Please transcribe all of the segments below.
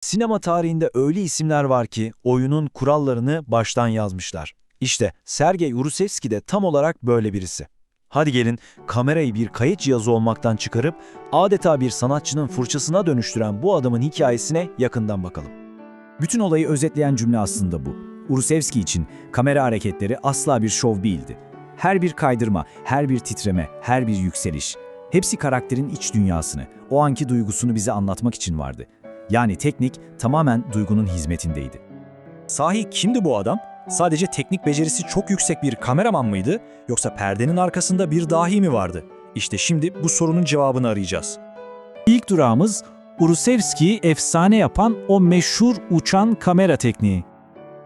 Sinema tarihinde öyle isimler var ki oyunun kurallarını baştan yazmışlar. İşte Sergey Urusevski de tam olarak böyle birisi. Hadi gelin kamerayı bir kayıt cihazı olmaktan çıkarıp adeta bir sanatçının fırçasına dönüştüren bu adamın hikayesine yakından bakalım. Bütün olayı özetleyen cümle aslında bu. Urusevski için kamera hareketleri asla bir şov değildi. Her bir kaydırma, her bir titreme, her bir yükseliş, hepsi karakterin iç dünyasını, o anki duygusunu bize anlatmak için vardı. Yani teknik tamamen duygunun hizmetindeydi. Sahi kimdi bu adam? Sadece teknik becerisi çok yüksek bir kameraman mıydı yoksa perdenin arkasında bir dahi mi vardı? İşte şimdi bu sorunun cevabını arayacağız. İlk durağımız Urusevski'yi efsane yapan o meşhur uçan kamera tekniği.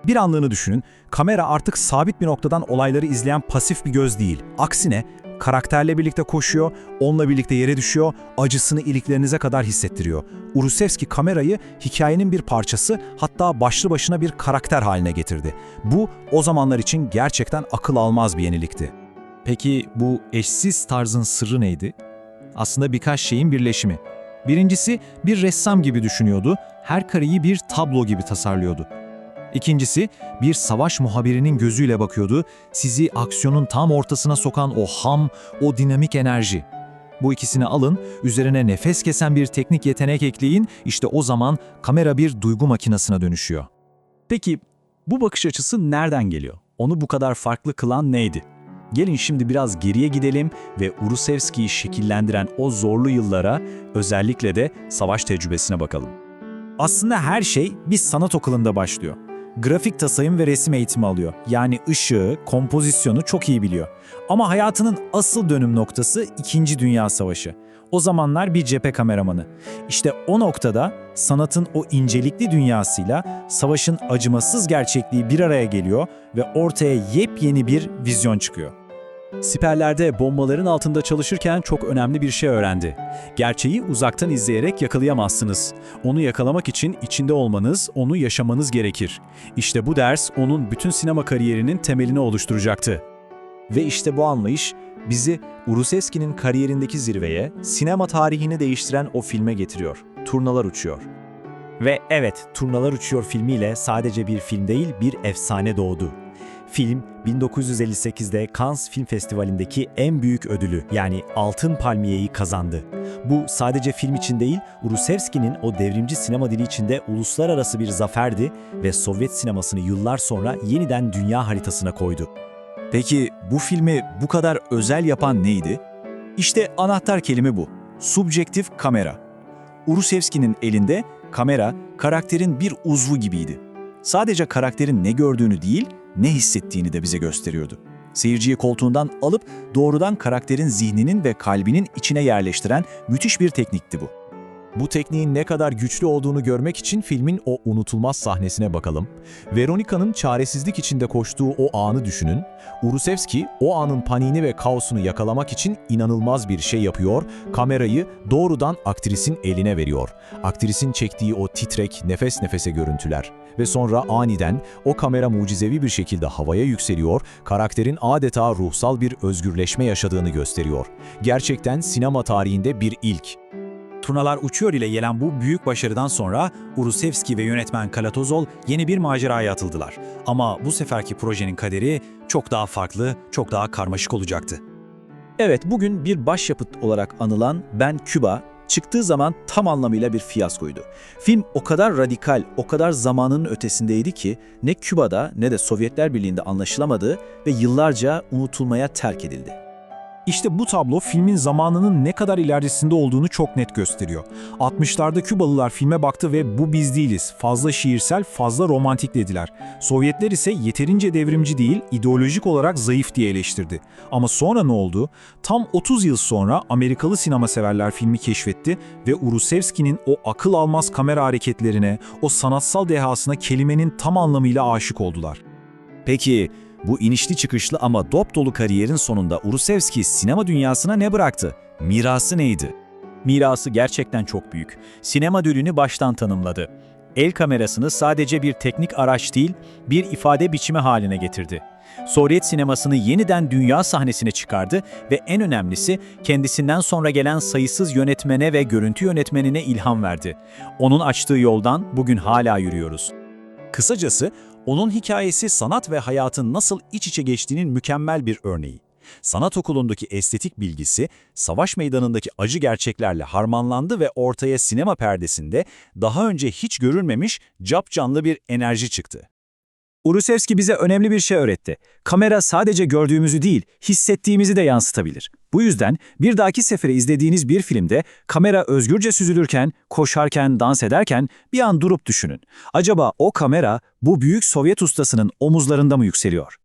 Bir anlığını düşünün, kamera artık sabit bir noktadan olayları izleyen pasif bir göz değil. Aksine karakterle birlikte koşuyor, onunla birlikte yere düşüyor, acısını iliklerinize kadar hissettiriyor. Urusevski kamerayı hikayenin bir parçası, hatta başlı başına bir karakter haline getirdi. Bu o zamanlar için gerçekten akıl almaz bir yenilikti. Peki bu eşsiz tarzın sırrı neydi? Aslında birkaç şeyin birleşimi. Birincisi bir ressam gibi düşünüyordu, her kareyi bir tablo gibi tasarlıyordu. İkincisi, bir savaş muhabirinin gözüyle bakıyordu, sizi aksiyonun tam ortasına sokan o ham, o dinamik enerji. Bu ikisini alın, üzerine nefes kesen bir teknik yetenek ekleyin, işte o zaman kamera bir duygu makinasına dönüşüyor. Peki bu bakış açısı nereden geliyor? Onu bu kadar farklı kılan neydi? Gelin şimdi biraz geriye gidelim ve Urusevski'yi şekillendiren o zorlu yıllara, özellikle de savaş tecrübesine bakalım. Aslında her şey bir sanat okulunda başlıyor. Grafik tasarım ve resim eğitimi alıyor. Yani ışığı, kompozisyonu çok iyi biliyor. Ama hayatının asıl dönüm noktası 2. Dünya Savaşı. O zamanlar bir cephe kameramanı. İşte o noktada sanatın o incelikli dünyasıyla savaşın acımasız gerçekliği bir araya geliyor ve ortaya yepyeni bir vizyon çıkıyor. Siperlerde bombaların altında çalışırken çok önemli bir şey öğrendi. Gerçeği uzaktan izleyerek yakalayamazsınız. Onu yakalamak için içinde olmanız, onu yaşamanız gerekir. İşte bu ders onun bütün sinema kariyerinin temelini oluşturacaktı. Ve işte bu anlayış bizi Urusevski'nin kariyerindeki zirveye, sinema tarihini değiştiren o filme getiriyor. Turnalar uçuyor. Ve evet, Turnalar Uçuyor filmiyle sadece bir film değil, bir efsane doğdu. Film, 1958'de Cannes Film Festivali'ndeki en büyük ödülü yani Altın Palmiye'yi kazandı. Bu sadece film için değil, Urusevski'nin o devrimci sinema dili içinde uluslararası bir zaferdi ve Sovyet sinemasını yıllar sonra yeniden dünya haritasına koydu. Peki bu filmi bu kadar özel yapan neydi? İşte anahtar kelime bu. Subjektif kamera. Urusevski'nin elinde kamera karakterin bir uzvu gibiydi. Sadece karakterin ne gördüğünü değil, ne hissettiğini de bize gösteriyordu. Seyirciyi koltuğundan alıp doğrudan karakterin zihninin ve kalbinin içine yerleştiren müthiş bir teknikti bu. Bu tekniğin ne kadar güçlü olduğunu görmek için filmin o unutulmaz sahnesine bakalım. Veronica'nın çaresizlik içinde koştuğu o anı düşünün. Urusevski o anın paniğini ve kaosunu yakalamak için inanılmaz bir şey yapıyor. Kamerayı doğrudan aktrisin eline veriyor. Aktrisin çektiği o titrek, nefes nefese görüntüler. Ve sonra aniden o kamera mucizevi bir şekilde havaya yükseliyor, karakterin adeta ruhsal bir özgürleşme yaşadığını gösteriyor. Gerçekten sinema tarihinde bir ilk. Turnalar Uçuyor ile gelen bu büyük başarıdan sonra Urusevski ve yönetmen Kalatozol yeni bir maceraya atıldılar. Ama bu seferki projenin kaderi çok daha farklı, çok daha karmaşık olacaktı. Evet bugün bir başyapıt olarak anılan Ben Küba çıktığı zaman tam anlamıyla bir fiyaskoydu. Film o kadar radikal, o kadar zamanının ötesindeydi ki ne Küba'da ne de Sovyetler Birliği'nde anlaşılamadı ve yıllarca unutulmaya terk edildi. İşte bu tablo filmin zamanının ne kadar ilerisinde olduğunu çok net gösteriyor. 60'larda Kübalılar filme baktı ve bu biz değiliz, fazla şiirsel, fazla romantik dediler. Sovyetler ise yeterince devrimci değil, ideolojik olarak zayıf diye eleştirdi. Ama sonra ne oldu? Tam 30 yıl sonra Amerikalı sinema severler filmi keşfetti ve Urusevski'nin o akıl almaz kamera hareketlerine, o sanatsal dehasına kelimenin tam anlamıyla aşık oldular. Peki bu inişli çıkışlı ama dop dolu kariyerin sonunda Urusevski sinema dünyasına ne bıraktı? Mirası neydi? Mirası gerçekten çok büyük. Sinema dilini baştan tanımladı. El kamerasını sadece bir teknik araç değil, bir ifade biçimi haline getirdi. Sovyet sinemasını yeniden dünya sahnesine çıkardı ve en önemlisi kendisinden sonra gelen sayısız yönetmene ve görüntü yönetmenine ilham verdi. Onun açtığı yoldan bugün hala yürüyoruz. Kısacası onun hikayesi sanat ve hayatın nasıl iç içe geçtiğinin mükemmel bir örneği. Sanat okulundaki estetik bilgisi, savaş meydanındaki acı gerçeklerle harmanlandı ve ortaya sinema perdesinde daha önce hiç görülmemiş capcanlı bir enerji çıktı. Urusevski bize önemli bir şey öğretti. Kamera sadece gördüğümüzü değil, hissettiğimizi de yansıtabilir. Bu yüzden bir dahaki sefere izlediğiniz bir filmde kamera özgürce süzülürken, koşarken, dans ederken bir an durup düşünün. Acaba o kamera bu büyük Sovyet ustasının omuzlarında mı yükseliyor?